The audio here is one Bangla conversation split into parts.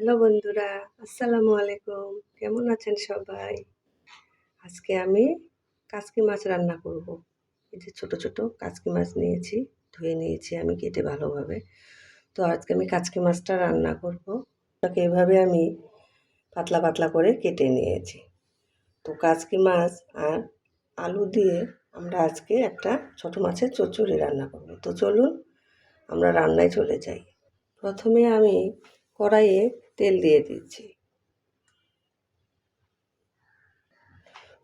হ্যালো বন্ধুরা, আসসালামু আলাইকুম। কেমন আছেন সবাই? আজকে আমি কাসকি মাছ রান্না করব। এই যে ছোটো ছোটো কাসকি মাছ নিয়েছি, ধুয়ে নিয়েছি আমি কেটে ভালোভাবে। তো আজকে আমি কাচকি মাছটা রান্না করব। তাকে এভাবে আমি পাতলা পাতলা করে কেটে নিয়েছি। তো কাচকি মাছ আর আলু দিয়ে আমরা আজকে একটা ছোটো মাছের চচ্চড়ি রান্না করব। তো চলুন আমরা রান্নায় চলে যাই। প্রথমে আমি কড়াইয়ে তেল দিয়ে দিচ্ছি।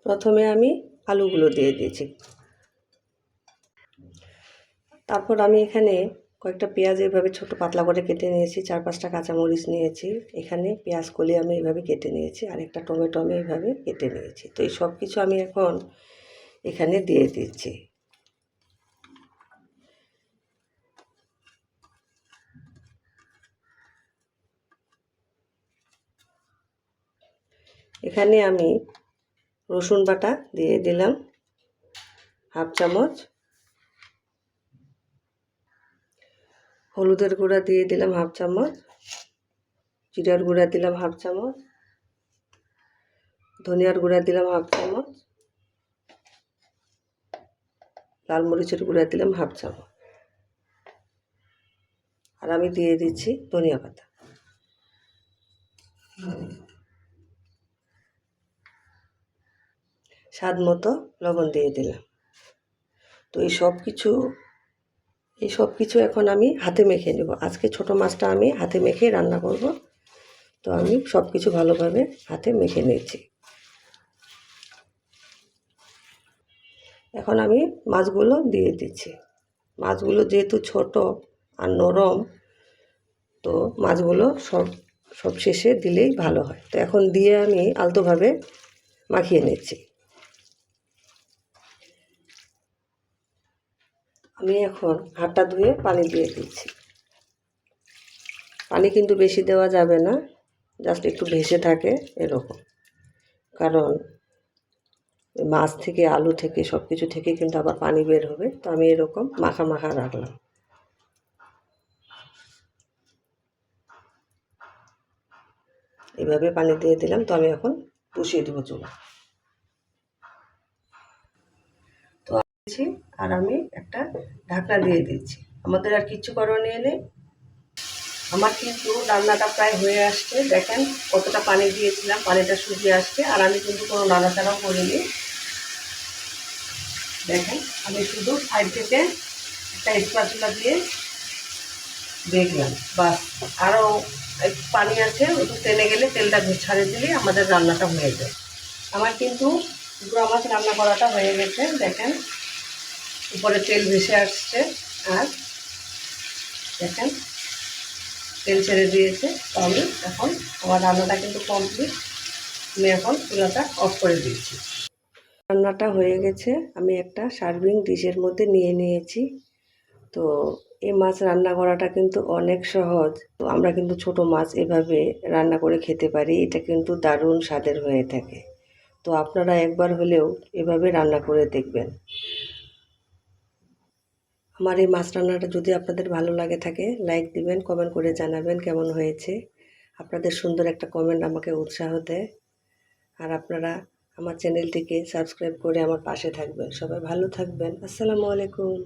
প্রথমে আমি আলুগুলো দিয়ে দিয়েছি। তারপর আমি এখানে কয়েকটা পেঁয়াজ এভাবে ছোট পাতলা করে কেটে নিয়েছি, চার পাঁচটা কাঁচামরিচ নিয়েছি। এখানে পেঁয়াজ কলি আমি এইভাবে কেটে নিয়েছি আর একটা টমেটো আমি এইভাবে কেটে নিয়েছি। তো এই সব কিছু আমি এখন এখানে দিয়ে দিচ্ছি। এখানে আমি রসুন বাটা দিয়ে দিলাম, হাফ চামচ। হলুদের গুঁড়া দিয়ে দিলাম হাফ চামচ। জিরার গুঁড়া দিলাম হাফ চামচ। ধনিয়ার গুঁড়া দিলাম হাফ চামচ। লাল মরিচের গুঁড়া দিলাম হাফ চামচ। আর আমি দিয়ে দিচ্ছি ধনিয়া পাতা। স্বাদ মতো লবণ দিয়ে দিলাম। তো এই সব কিছু, এই সব কিছু এখন আমি হাতে মেখে নেব। আজকে ছোট মাছটা আমি হাতে মেখে রান্না করব। তো আমি সব কিছু ভালোভাবে হাতে মেখে নিয়েছি। এখন আমি মাছগুলো দিয়ে দিচ্ছি। মাছগুলো যেহেতু ছোট আর নরম, তো মাছগুলো সব সব শেষে দিলেই ভালো হয়। তো এখন দিয়ে আমি আলতোভাবে মাখিয়ে নিচ্ছি। আমি এখন হাতটা ধুয়ে পানি দিয়ে দিচ্ছি। পানি কিন্তু বেশি দেওয়া যাবে না, জাস্ট একটু ভেসে থাকে এরকম। কারণ মাছ থেকে, আলু থেকে সব কিছু থেকে কিন্তু আবার পানি বের হবে, তো আমি এরকম মাখা মাখা রাখলাম। এভাবে পানি দিয়ে দিলাম, তো আমি এখন পুষিয়ে দেবো চুলা। তো আর আমি একটা ঢাকনা দিয়ে দিচ্ছি আমাদের আর কিচ্ছু করণীয় নেই আমার কিন্তু রান্নাটা প্রায় হয়ে আসছে। দেখেন কতটা পানি দিয়েছিলাম, পানিটা শুকিয়ে আসছে। আর আমি কিন্তু কোনো নাড়াচাড়াও করিনি। দেখেন, আমি শুধু সাইড থেকে একটা স্পাচুলা দিয়ে দেখলাম। বাস আরও পানি আছে একটু তেলে গেলে তেলটা ছাড়ে দিলে আমাদের রান্নাটা হয়ে যায়। আমার কিন্তু গুঁড়া মাছ রান্না করাটা হয়ে গেছে, দেখেন। উপরে তেল ভেসে আসছে আর দেখেন, তেল ছেড়ে দিয়েছে। তো আমি এখন আমার রান্নাটা কিন্তু কমপ্লিট আমি এখন চুলাটা অফ করে দিয়েছি। রান্নাটা হয়ে গেছে। আমি একটা সার্ভিং ডিশের মধ্যে নিয়ে নিয়েছি। তো এই মাছ রান্না করাটা কিন্তু অনেক সহজ। তো আমরা কিন্তু ছোট মাছ এভাবে রান্না করে খেতে পারি। এটা কিন্তু দারুণ স্বাদের হয়ে থাকে। তো আপনারা একবার হলেও এভাবে রান্না করে দেখবেন। আমার এই মাছ রান্নাটা যদি আপনাদের ভালো লাগে থাকে লাইক দিবেন কমেন্ট করে জানাবেন কেমন হয়েছে। আপনাদের সুন্দর একটা কমেন্ট আমাকে উৎসাহ দেয়। আর আপনারা আমার চ্যানেলটিকে সাবস্ক্রাইব করে আমার পাশে থাকবেন। সবাই ভালো থাকবেন। আসসালামু আলাইকুম।